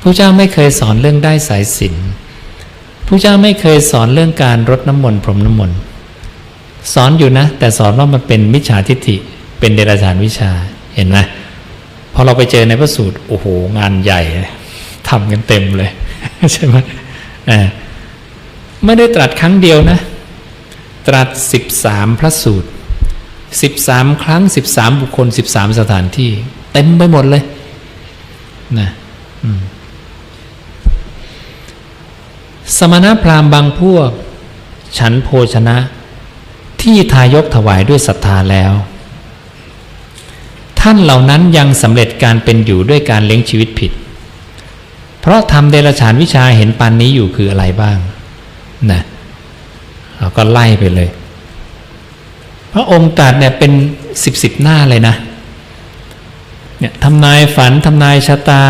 พระเจ้าไม่เคยสอนเรื่องได้สายสินพระเจ้าไม่เคยสอนเรื่องการรดน้ำมนต์พรมน้ำมนต์สอนอยู่นะ แต่สอนว่ามันเป็นมิจฉาทิฏฐิ เป็นเดรัจฉานวิชาเห็นไหมพอเราไปเจอในพระสูตรโอ้โหงานใหญ่ทำกันเต็มเลยใช่ไหมไม่ได้ตรัสครั้งเดียวนะ ตรัสสิบสามพระสูตรสิบสามครั้งสิบสามบุคคลสิบสามสถานที่ เต็มไปหมดเลยนะอืม สมณพราหมณ์บางพวก ฉันโภชนะ ที่ทายกถวายด้วยศรัทธาแล้ว ท่านเหล่านั้นยังสำเร็จการเป็นอยู่ด้วยการเลี้ยงชีวิตผิด เพราะทำเดรัจฉานวิชาเห็นปานนี้อยู่คืออะไรบ้างนะเราก็ไล่ไปเลย พระองค์ตรัสเนี่ยเป็นสิบสิบหน้าเลยนะเนี่ยทำนายฝันทำนายชะตา